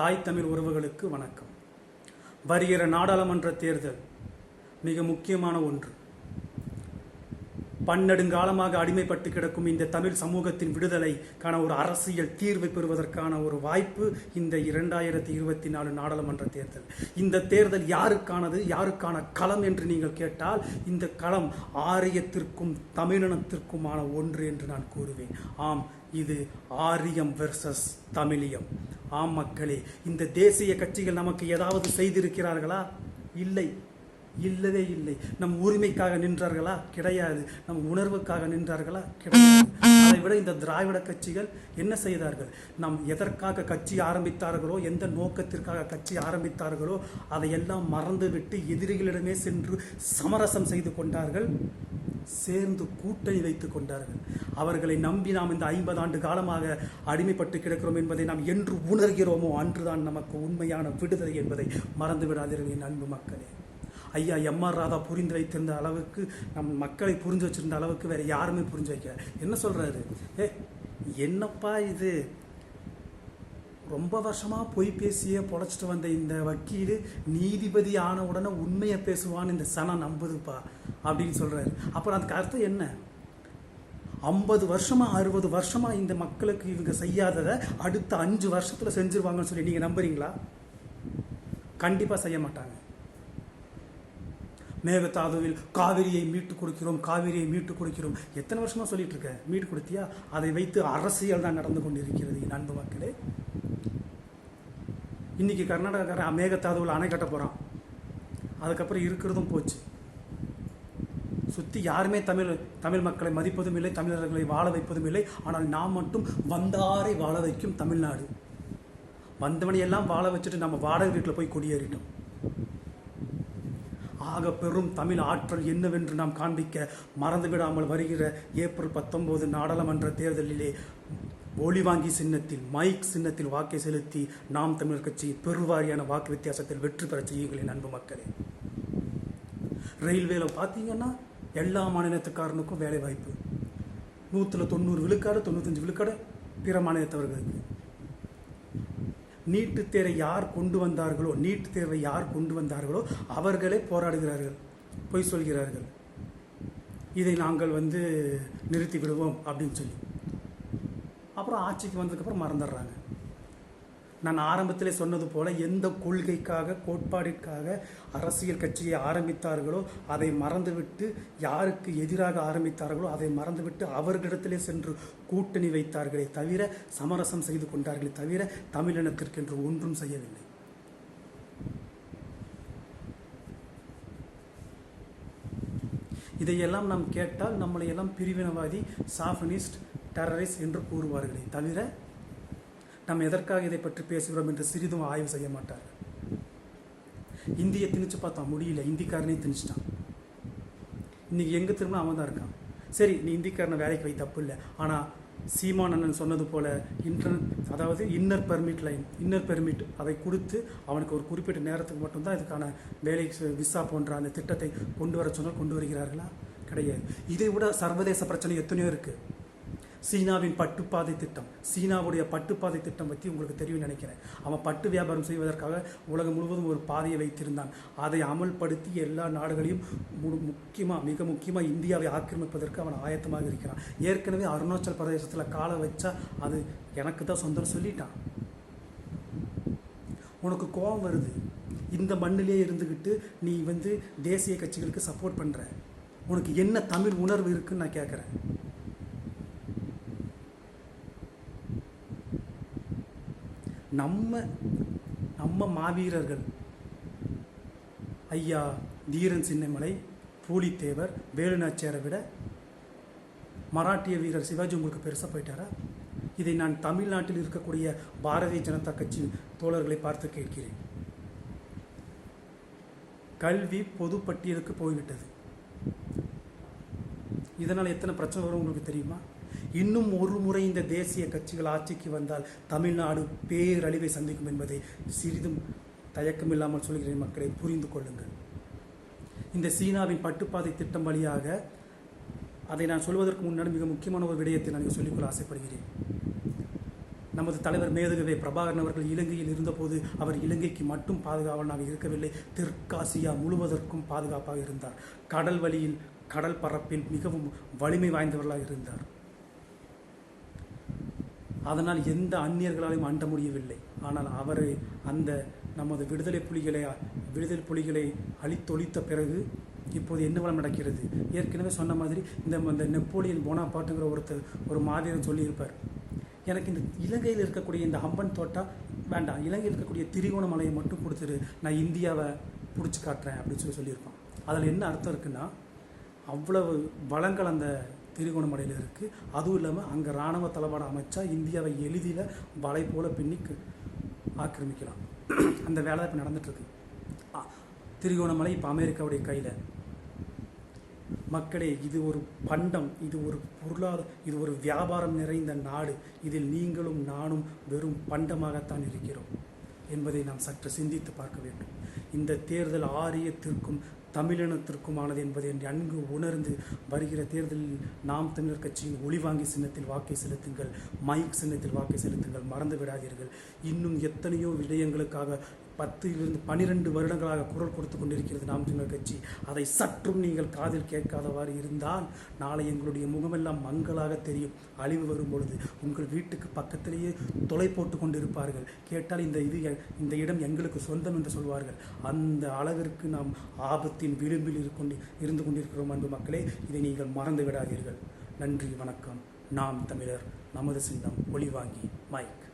தாய் தமிழ் உறவுகளுக்கு வணக்கம். வருகிற நாடாளுமன்ற தேர்தல் மிக முக்கியமான ஒன்று. பன்னெடுங்காலமாக அடிமைப்பட்டு கிடக்கும் இந்த தமிழ் சமூகத்தின் விடுதலைக்கான ஒரு அரசியல் தீர்வை பெறுவதற்கான ஒரு வாய்ப்பு இந்த இரண்டாயிரத்தி இருபத்தி நாலு நாடாளுமன்ற தேர்தல். இந்த தேர்தல் யாருக்கானது யாருக்கான களம் என்று நீங்கள் கேட்டால் இந்த களம் ஆரியத்திற்கும் தமிழினத்திற்குமான ஒன்று என்று நான் கூறுவேன். ஆம் இது ஆரியம் வெர்சஸ் தமிழியம். ஆம் மக்களே இந்த தேசிய கட்சிகள் நமக்கு ஏதாவது செய்திருக்கிறார்களா? இல்லை. இல்லவே இல்லை. நம் உரிமைக்காக நின்றார்களா? கிடையாது. நம் உணர்வுக்காக நின்றார்களா? கிடையாது. அதை விட இந்த திராவிட கட்சிகள் என்ன செய்தார்கள்? நாம் எதற்காக கட்சி ஆரம்பித்தார்களோ எந்த நோக்கத்திற்காக கட்சி ஆரம்பித்தார்களோ அதையெல்லாம் மறந்துவிட்டு எதிரிகளிடமே சென்று சமரசம் செய்து கொண்டார்கள். சேர்ந்து கூட்டணி வைத்துக் கொண்டார்கள். அவர்களை நம்பி நாம் இந்த ஐம்பது ஆண்டு காலமாக அடிமைப்பட்டு கிடக்கிறோம் என்பதை நாம் என்று உணர்கிறோமோ அன்றுதான் நமக்கு உண்மையான விடுதலை என்பதை மறந்து விடாதீர்கள் என் அன்பு மக்களே. ஐயா எம்ஆர் ராதா புரிந்து வைத்திருந்த அளவுக்கு நம் மக்களை புரிஞ்சு வச்சிருந்த அளவுக்கு வேற யாருமே புரிஞ்சு வைக்கல. என்ன சொல்றாரு? ஏ என்னப்பா இது? ரொம்ப வருஷமா பொய் பேசியே பொழைச்சிட்டு வந்த இந்த வக்கீல் நீதிபதி ஆன உடனே உண்மையை பேசுவான்னு இந்த சனம் நம்புதுப்பா. அப்படின்னு சொல்கிறாரு அப்புறம் அதுக்கு அர்த்தம் என்ன? ஐம்பது வருஷமாக அறுபது வருஷமாக இந்த மக்களுக்கு இவங்க செய்யாததை அடுத்த அஞ்சு வருஷத்தில் செஞ்சுருவாங்கன்னு சொல்லி நீங்கள் நம்புறீங்களா? கண்டிப்பாக செய்ய மாட்டாங்க. மேகதாதுவில் காவிரியை மீட்டு கொடுக்கிறோம் காவிரியை மீட்டு கொடுக்கிறோம். எத்தனை வருஷமாக சொல்லிட்டு இருக்க? மீட்டு கொடுத்தியா? அதை வைத்து அரசியல் தான் நடந்து கொண்டிருக்கிறது என் அன்பு மக்களே. இன்றைக்கி கர்நாடகாக்காரன் மேகத்தாதுவில் அணை கட்ட போகிறான் அதுக்கப்புறம் இருக்கிறதும் போச்சு. சுற்றி யாருமே தமிழ் தமிழ் மக்களை மதிப்பதும் இல்லை தமிழர்களை வாழ வைப்பதும் இல்லை. ஆனால் நாம் மட்டும் வந்தாரை வாழ வைக்கும் தமிழ்நாடு. வந்தவனையெல்லாம் வாழ வச்சுட்டு நம்ம வாடகை வீட்டில் போய் குடியேறிட்டோம். ஆக பெரும் தமிழ் ஆற்றல் என்னவென்று நாம் காண்பிக்க மறந்துவிடாமல் வருகிற ஏப்ரல் பத்தொம்போது நாடாளுமன்ற தேர்தலிலே ஒளிவாங்கி சின்னத்தில் மைக் சின்னத்தில் வாக்கை செலுத்தி நாம் தமிழர் கட்சி பெருவாரியான வாக்கு வித்தியாசத்தில் வெற்றி பெறச் செய்யுங்கள் அன்பு மக்களே. ரயில்வேல பார்த்தீங்கன்னா எல்லா மாநிலத்துக்காரனுக்கும் வேலை வாய்ப்பு. நூற்றில் தொண்ணூறு விழுக்காடு தொண்ணூத்தஞ்சு விழுக்காடு பிற மாநிலத்தவர்களுக்கு. நீட்டு தேர்வை யார் கொண்டு வந்தார்களோ நீட்டு தேர்வை யார் கொண்டு வந்தார்களோ அவர்களே போராடுகிறார்கள் பொய் சொல்கிறார்கள். இதை நாங்கள் வந்து நிறுத்தி விடுவோம் அப்படின்னு சொல்லி. அப்புறம் ஆட்சிக்கு வந்ததுக்கப்புறம் மறந்துடுறாங்க. நான் ஆரம்பத்தில் சொன்னது போல எந்த கொள்கைக்காக கோட்பாடிற்காக அரசியல் கட்சியை ஆரம்பித்தார்களோ அதை மறந்துவிட்டு யாருக்கு எதிராக ஆரம்பித்தார்களோ அதை மறந்துவிட்டு அவர்களிடத்திலே சென்று கூட்டணி வைத்தார்களே தவிர சமரசம் செய்து கொண்டார்களே தவிர தமிழினத்திற்கென்று ஒன்றும் செய்யவில்லை. இதையெல்லாம் நாம் கேட்டால் நம்மளை எல்லாம் பிரிவினவாதி சாஃபனிஸ்ட் டெரரிஸ்ட் என்று கூறுவார்களே தவிர நாம் எதற்காக இதை பற்றி பேசுகிறோம் என்று சிறிதும் ஆய்வு செய்ய மாட்டார். இந்தியை திணிச்சு பார்த்தா முடியல. இந்திக்காரனே திணிச்சிட்டான். இன்னைக்கு எங்கே திரும்ப அவன் தான் இருக்கான். சரி நீ இந்திக்காரனை வேலைக்கு வை தப்பு இல்லை. ஆனால் சீமான் அண்ணன் சொன்னது போல இன்டர்நெட் அதாவது inner permit line inner permit அதை கொடுத்து அவனுக்கு ஒரு குறிப்பிட்ட நேரத்துக்கு மட்டும்தான் இதுக்கான வேலை விசா போன்ற அந்த திட்டத்தை கொண்டு வர சொன்னால் கொண்டு வருகிறார்களா? கிடையாது. இதை விட சர்வதேச பிரச்சனை எத்தனையோ இருக்குது சீனாவின் பட்டுப்பாதை திட்டம். சீனாவுடைய பட்டுப்பாதை திட்டம் பற்றி உங்களுக்கு தெரியும் நினைக்கிறேன். அவன் பட்டு வியாபாரம் செய்வதற்காக உலகம் முழுவதும் ஒரு பாதையை வைத்திருந்தான். அதை அமல்படுத்தி எல்லா நாடுகளையும் முக்கியமாக மிக முக்கியமாக இந்தியாவை ஆக்கிரமிப்பதற்கு அவன் ஆயத்தமாக இருக்கிறான். ஏற்கனவே அருணாச்சல் பிரதேசத்தில் காலை வச்சா அது எனக்கு தான் சொந்தம் சொல்லிட்டான். உனக்கு கோபம் வருது. இந்த மண்ணிலே இருந்துக்கிட்டு நீ வந்து தேசிய கட்சிகளுக்கு சப்போர்ட் பண்ணுற உனக்கு என்ன தமிழ் உணர்வு இருக்குன்னு நான் கேட்குறேன் நம்ம நம்ம மாவீரர்கள். ஐயா தீரன் சின்னமலை பூலித்தேவர் வேலுநாச்சியாரை விட மராட்டிய வீரர் சிவாஜி உங்களுக்கு பெருசாக போயிட்டாரா? இதை நான் தமிழ்நாட்டில் இருக்கக்கூடிய பாரதிய ஜனதா கட்சி தோழர்களை பார்த்து கேட்கிறேன். கல்வி பொதுப்பட்டியலுக்கு போய்விட்டது. இதனால் எத்தனை பிரச்சனை வரும் உங்களுக்கு தெரியுமா? இன்னும் ஒரு முறை இந்த தேசிய கட்சிகள் ஆட்சிக்கு வந்தால் தமிழ்நாடு பேரழிவை சந்திக்கும் என்பதை சிறிதும் தயக்கமில்லாமல் சொல்கிறேன் மக்களை புரிந்து கொள்ளுங்கள். இந்த சீனாவின் பட்டுப்பாதை திட்டம் வழியாக அதை நான் சொல்வதற்கு முன்னாடி மிக முக்கியமான ஒரு விடயத்தை நான் சொல்லிக்கொள்ள ஆசைப்படுகிறேன். நமது தலைவர் மேதகவே பிரபாகரன் அவர்கள் இலங்கையில் இருந்தபோது அவர் இலங்கைக்கு மட்டும் பாதுகாவலனாக இருக்கவில்லை தெற்காசியா முழுவதற்கும் பாதுகாப்பாக இருந்தார். கடல் வழியில் கடல் பரப்பில் மிகவும் வலிமை வாய்ந்தவர்களாக இருந்தார். அதனால் எந்த அந்நியர்களாலையும் அண்ட முடியவில்லை. ஆனால் அவர் அந்த நமது விடுதலை புலிகளை விடுதலை புலிகளை அழித்தொழித்த பிறகு இப்போது என்ன வளம் நடக்கிறது? ஏற்கனவே சொன்ன மாதிரி இந்த இந்த நெப்போலியன் போனாபாட்டுங்கிற ஒருத்தர் ஒரு மாதிரின்னு சொல்லியிருப்பார். எனக்கு இந்த இலங்கையில் இருக்கக்கூடிய இந்த ஹம்பன் தோட்டா வேண்டாம். இலங்கையில் இருக்கக்கூடிய திரிகோணமலையை மட்டும் கொடுத்துரு. நான் இந்தியாவை பிடிச்சி காட்டுறேன் அப்படின்னு சொல்லி சொல்லியிருப்பான். அதில் என்ன அர்த்தம் இருக்குன்னா அவ்வளவு வளங்கள் அந்த திருகோணமலையில் இருக்குது அதுவும் இல்லாமல் அங்கே இராணுவ தளவாடம் அமைச்சா இந்தியாவை எளிதில் வலை போல பின்னி ஆக்கிரமிக்கலாம். அந்த வேலை இப்போ நடந்துட்டுருக்கு. திருகோணமலை இப்போ அமெரிக்காவுடைய கையில். மக்களே இது ஒரு பண்டம் இது ஒரு பொருளாதார இது ஒரு வியாபாரம் நிறைந்த நாடு. இதில் நீங்களும் நானும் வெறும் பண்டமாகத்தான் இருக்கிறோம். என்பதை நாம் சற்று சிந்தித்து பார்க்க வேண்டும். இந்த தேர்தல் ஆரியத்திற்கும் தமிழினத்திற்குமானது என்பதை நன்கு உணர்ந்து வருகிற தேர்தலில் நாம் தமிழர் கட்சியின் ஒளிவாங்கி சின்னத்தில் வாக்கை செலுத்துங்கள் மைக் சின்னத்தில் வாக்கை செலுத்துங்கள் மறந்து விடாதீர்கள். இன்னும் எத்தனையோ விடயங்களுக்காக பத்திலிருந்து பனிரெண்டு வருடங்களாக குரல் கொடுத்து கொண்டிருக்கிறது நாம் தமிழர் கட்சி. அதை சற்றும் நீங்கள் காதில் கேட்காதவாறு இருந்தால் நாளை எங்களுடைய முகமெல்லாம் மங்களாக தெரியும். அழிவு வரும் பொழுது உங்கள் வீட்டுக்கு பக்கத்திலேயே தொலை போட்டு கொண்டிருப்பார்கள். கேட்டால் இந்த இது இந்த இடம் எங்களுக்கு சொந்தம் என்று சொல்வார்கள். அந்த அளவிற்கு நாம் ஆபத்தின் விளிம்பில் இருக்கொண்டு இருந்து கொண்டிருக்கிறோம் அன்பு மக்களே. இதை நீங்கள் மறந்து விடாதீர்கள் நன்றி வணக்கம். நாம் தமிழர் நமது சின்னம் ஒளிவாங்கி மைக்.